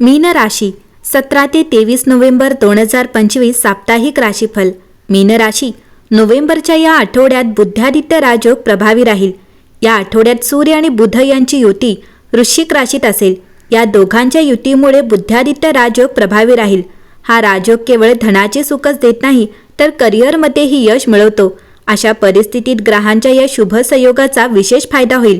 मीन राशी सतरा ते तेवीस नोव्हेंबर दोन हजार पंचवीस साप्ताहिक राशीफल. मीन राशी नोव्हेंबरच्या या आठवड्यात बुद्धादित्य राजयोग प्रभावी राहील. या आठवड्यात सूर्य आणि बुध यांची युती वृश्चिक राशीत असेल. या दोघांच्या युतीमुळे बुद्धादित्य राजयोग प्रभावी राहील. हा राजयोग केवळ धनाचे सुखच देत नाही तर करिअरमध्येही यश मिळवतो. अशा परिस्थितीत ग्रहांच्या या शुभ संयोगाचा विशेष फायदा होईल.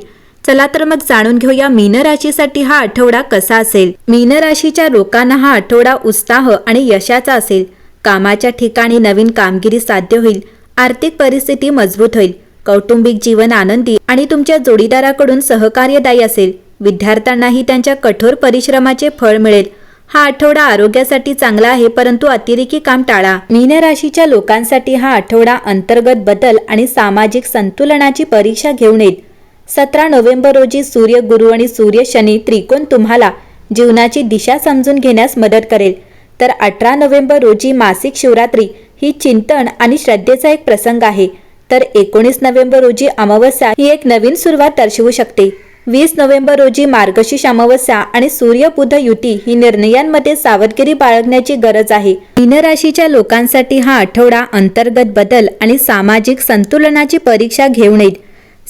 चला तर मग जाणून घेऊया मीन राशीसाठी हा आठवडा कसा असेल. मीन राशीच्या लोकांना हा आठवडा उत्साह आणि यशाचा असेल. कामाच्या ठिकाणी नवीन कामगिरी साध्य होईल. आर्थिक परिस्थिती मजबूत होईल. कौटुंबिक जीवन आनंदी आणि तुमच्या जोडीदाराकडून सहकार्यदायी असेल. विद्यार्थ्यांनाही त्यांच्या कठोर परिश्रमाचे फळ मिळेल. हा आठवडा आरोग्यासाठी चांगला आहे परंतु अतिरेकी काम टाळा. मीन राशीच्या लोकांसाठी हा आठवडा अंतर्गत बदल आणि सामाजिक संतुलनाची परीक्षा घेऊन येईल. सतरा नोव्हेंबर रोजी सूर्य गुरु आणि सूर्य शनी त्रिकोण तुम्हाला जीवनाची दिशा समजून घेण्यास मदत करेल. तर अठरा नोव्हेंबर रोजी मासिक शिवरात्री ही चिंतन आणि श्रद्धेचा एक प्रसंग आहे. तर एकोणीस नोव्हेंबर रोजी अमावस्या ही एक नवीन सुरुवात दर्शवू शकते. वीस नोव्हेंबर रोजी मार्गशीर्ष अमावस्या आणि सूर्य बुध युती ही निर्णयांमध्ये सावधगिरी बाळगण्याची गरज आहे. मीन राशीच्या लोकांसाठी हा आठवडा अंतर्गत बदल आणि सामाजिक संतुलनाची परीक्षा घेऊन येईल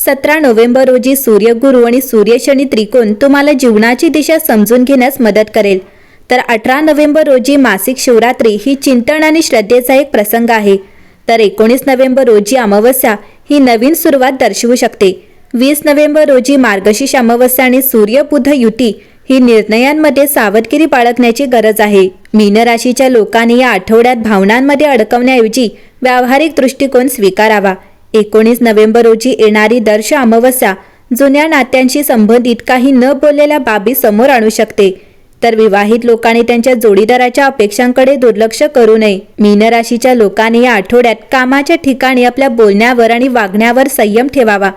सतरा नोव्हेंबर रोजी सूर्यगुरू आणि सूर्यशनी त्रिकोण तुम्हाला जीवनाची दिशा समजून घेण्यास मदत करेल. तर अठरा नोव्हेंबर रोजी मासिक शिवरात्री ही चिंतन आणि श्रद्धेचा एक प्रसंग आहे. तर एकोणीस नोव्हेंबर रोजी अमावस्या ही नवीन सुरुवात दर्शवू शकते. वीस नोव्हेंबर रोजी मार्गशीर्ष अमावस्या आणि सूर्यबुध युती ही निर्णयांमध्ये सावधगिरी बाळगण्याची गरज आहे. मीन राशीच्या लोकांनी या आठवड्यात भावनांमध्ये अडकवण्याऐवजी व्यावहारिक दृष्टिकोन स्वीकारावा. एकोणीस नोव्हेंबर रोजी येणारी दर्श अमावस्या जुन्या नात्यांशी संबंधित काही न बोललेल्या बाबी समोर आणू शकते. तर विवाहित लोकांनी त्यांच्या जोडीदाराच्या अपेक्षांकडे दुर्लक्ष करू नये. मीन राशीच्या लोकांनी या आठवड्यात कामाच्या ठिकाणी आपल्या बोलण्यावर आणि वागण्यावर संयम ठेवावा.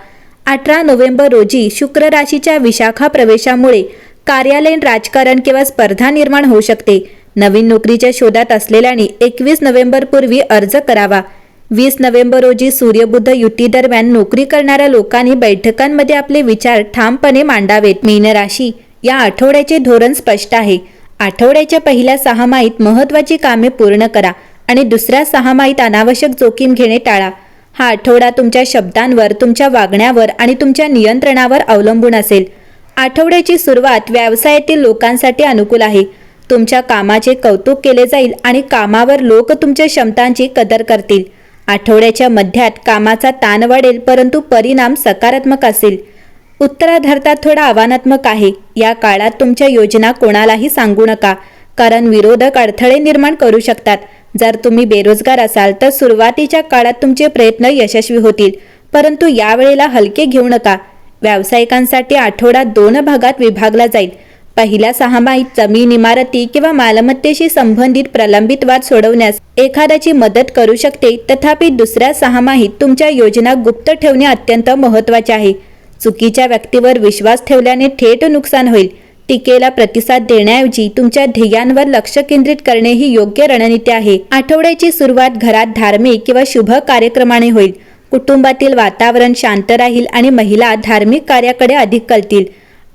अठरा नोव्हेंबर रोजी शुक्र राशीच्या विशाखा प्रवेशामुळे कार्यालयीन राजकारण किंवा स्पर्धा निर्माण होऊ शकते. नवीन नोकरीच्या शोधात असलेल्यांनी एकवीस नोव्हेंबरपूर्वी अर्ज करावा. वीस नोव्हेंबर रोजी सूर्यबुद्ध युती दरम्यान नोकरी करणाऱ्या लोकांनी बैठकांमध्ये आपले विचार ठामपणे मांडावेत. मीन राशी या आठवड्याचे धोरण स्पष्ट आहे. आठवड्याच्या पहिल्या सहामाहीत महत्त्वाची कामे पूर्ण करा आणि दुसऱ्या सहामाहीत अनावश्यक जोखीम घेणे टाळा. हा आठवडा तुमच्या शब्दांवर तुमच्या वागण्यावर आणि तुमच्या नियंत्रणावर अवलंबून असेल. आठवड्याची सुरुवात व्यवसायातील लोकांसाठी अनुकूल आहे. तुमच्या कामाचे कौतुक केले जाईल आणि कामावर लोक तुमच्या क्षमतांची कदर करतील. आठवड्याच्या मध्यात कामाचा ताण वाढेल परंतु परिणाम सकारात्मक असेल. उत्तराधार्तात थोडा आव्हानात्मक आहे. या काळात तुमच्या योजना कोणालाही सांगू नका कारण विरोधक अडथळे निर्माण करू शकतात. जर तुम्ही बेरोजगार असाल तर सुरुवातीच्या काळात तुमचे प्रयत्न यशस्वी होतील परंतु यावेळेला हलके घेऊ नका. व्यावसायिकांसाठी आठवडा दोन भागात विभागला जाईल. पहिल्या सहामाहीत जमीन इमारती किंवा मालमत्तेशी संबंधित प्रलंबित वाद सोडवण्यास एखाद्याची मदत करू शकते. तथापि दुसऱ्या सहामाहीत तुमच्या योजना गुप्त ठेवणे अत्यंत महत्त्वाचे आहे. चुकीच्या व्यक्तीवर विश्वास ठेवल्याने थेट नुकसान होईल. टीकेला प्रतिसाद देण्याऐवजी तुमच्या ध्येयांवर लक्ष केंद्रित करणे ही योग्य रणनीती आहे. आठवड्याची सुरुवात घरात धार्मिक किंवा शुभ कार्यक्रमाने होईल. कुटुंबातील वातावरण शांत राहील आणि महिला धार्मिक कार्याकडे अधिक कळतील.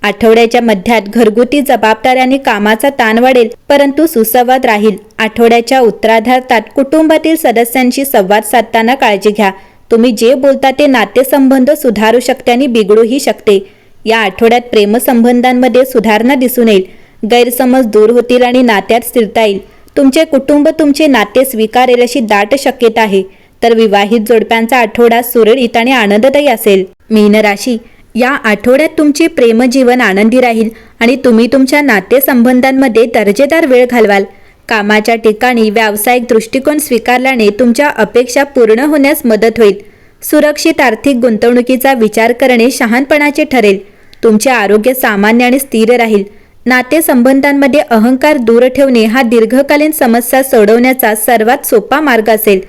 आठवड्याच्या मध्यात घरगुती जबाबदाऱ्याने कामाचा ताण वाढेल परंतु सुसंवाद राहील. आठवड्याच्या उत्तराधार्तात कुटुंबातील सदस्यांशी संवाद साधताना काळजी घ्या. तुम्ही जे बोलता ते नातेसंबंध सुधारू शकते आणि बिघडूही शकते. या आठवड्यात प्रेमसंबंधांमध्ये सुधारणा दिसून येईल. गैरसमज दूर होतील आणि नात्यात स्थिरता येईल. तुमचे कुटुंब तुमचे नाते स्वीकारेल अशी दाट शक्यता आहे. तर विवाहित जोडप्यांचा आठवडा सुरळीत आणि आनंददायी असेल. मीन राशी या आठवड्यात तुमचे प्रेमजीवन आनंदी राहील आणि तुम्ही तुमच्या नातेसंबंधांमध्ये दर्जेदार वेळ घालवाल. कामाच्या ठिकाणी व्यावसायिक दृष्टिकोन स्वीकारल्याने तुमच्या अपेक्षा पूर्ण होण्यास मदत होईल. सुरक्षित आर्थिक गुंतवणुकीचा विचार करणे शहाणपणाचे ठरेल. तुमचे आरोग्य सामान्य आणि स्थिर राहील. नातेसंबंधांमध्ये अहंकार दूर ठेवणे हा दीर्घकालीन समस्या सोडवण्याचा सर्वात सोपा मार्ग असेल.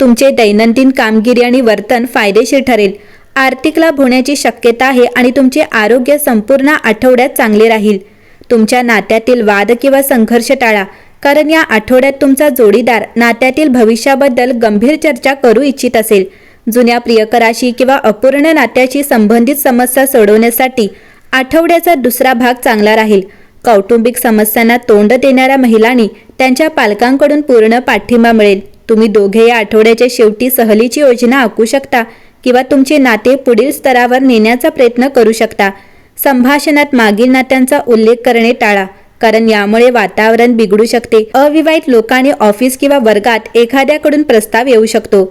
तुमचे दैनंदिन कामगिरी आणि वर्तन फायदेशीर ठरेल. आर्थिक लाभ होण्याची शक्यता आहे आणि तुमचे आरोग्य संपूर्ण आठवड्यात चांगले राहील. तुमच्या नात्यातील वाद किंवा संघर्ष टाळा कारण या आठवड्यात तुमचा जोडीदार नात्यातील भविष्याबद्दल गंभीर चर्चा करू इच्छित असेल. जुन्या प्रियकराशी किंवा अपूर्ण नात्याशी संबंधित समस्या सोडवण्यासाठी आठवड्याचा दुसरा भाग चांगला राहील. कौटुंबिक समस्यांना तोंड देणाऱ्या महिलांनी त्यांच्या पालकांकडून पूर्ण पाठिंबा मिळेल. तुम्ही दोघे या आठवड्याच्या शेवटी सहलीची योजना आखू शकता किंवा तुमचे नाते पुढील स्तरावर नेण्याचा प्रयत्न करू शकता. संभाषणात मागील नात्यांचा उल्लेख करणे टाळा कारण यामुळे वातावरण बिघडू शकते. अविवाहित लोकांनी ऑफिस किंवा वर्गात एखाद्याकडून प्रस्ताव येऊ शकतो.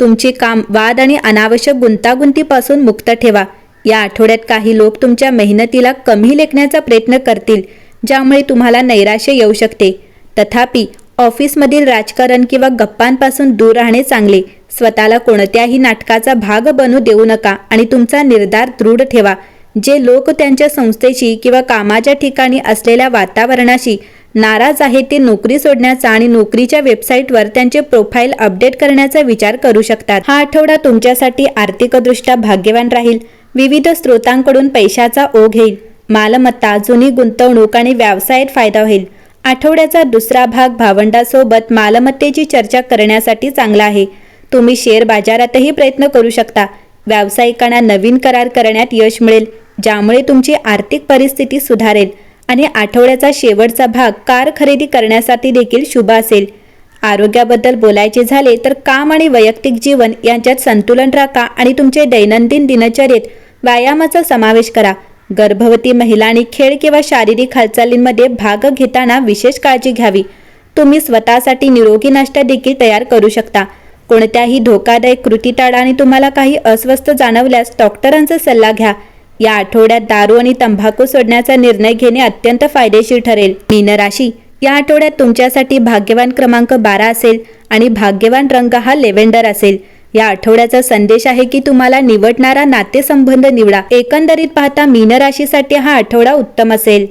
तुमचे काम वाद आणि अनावश्यक गुंतागुंतीपासून मुक्त ठेवा. या आठवड्यात काही लोक तुमच्या मेहनतीला कमी लेखण्याचा प्रयत्न करतील ज्यामुळे तुम्हाला नैराश्य येऊ शकते. तथापि ऑफिसमधील राजकारण किंवा गप्पांपासून दूर राहणे चांगले. स्वतःला कोणत्याही नाटकाचा भाग बनू देऊ नका आणि तुमचा निर्धार दृढ ठेवा. जे लोक त्यांच्या संस्थेशी किंवा कामाच्या ठिकाणी असलेल्या वातावरणाशी नाराज आहेत ते नोकरी सोडण्याचा आणि नोकरीच्या वेबसाईटवर त्यांचे प्रोफाईल अपडेट करण्याचा विचार करू शकतात. हा आठवडा तुमच्यासाठी आर्थिकदृष्ट्या भाग्यवान राहील. विविध स्रोतांकडून पैशाचा ओघ येईल. मालमत्ता जुनी गुंतवणूक आणि व्यवसायात फायदा होईल. आठवड्याचा दुसरा भाग भावंडासोबत मालमत्तेची चर्चा करण्यासाठी चांगला आहे. तुम्ही शेअर बाजारातही प्रयत्न करू शकता. व्यावसायिकांना नवीन करार करण्यात यश मिळेल ज्यामुळे तुमची आर्थिक परिस्थिती सुधारेल आणि आठवड्याचा शेवटचा भाग कार खरेदी करण्यासाठी देखील शुभ असेल. आरोग्याबद्दल बोलायचे झाले तर काम आणि वैयक्तिक जीवन यांच्यात संतुलन राखा आणि तुमचे दैनंदिन दिनचर्येत व्यायामाचा समावेश करा. गर्भवती महिलांनी खेळ किंवा शारीरिक हालचालींमध्ये भाग घेताना विशेष काळजी घ्यावी. तुम्ही स्वतःसाठी निरोगी नाश्ता देखील तयार करू शकता. कोणत्याही धोकादायक कृती टाळा आणि तुम्हाला काही अस्वस्थ जाणवल्यास डॉक्टरांचा सल्ला घ्या. या आठवड्यात दारू आणि तंबाखू सोडण्याचा निर्णय घेणे अत्यंत फायदेशीर ठरेल. मीन राशी. या आठवड्यात तुमच्यासाठी भाग्यवान क्रमांक बारा असेल आणि भाग्यवान रंग हा लेव्हेंडर असेल. या आठवड्याचा संदेश आहे की तुम्हाला निवडणारा नातेसंबंध निवडा. एकंदरीत पाहता मीन राशीसाठी हा आठवडा उत्तम असेल.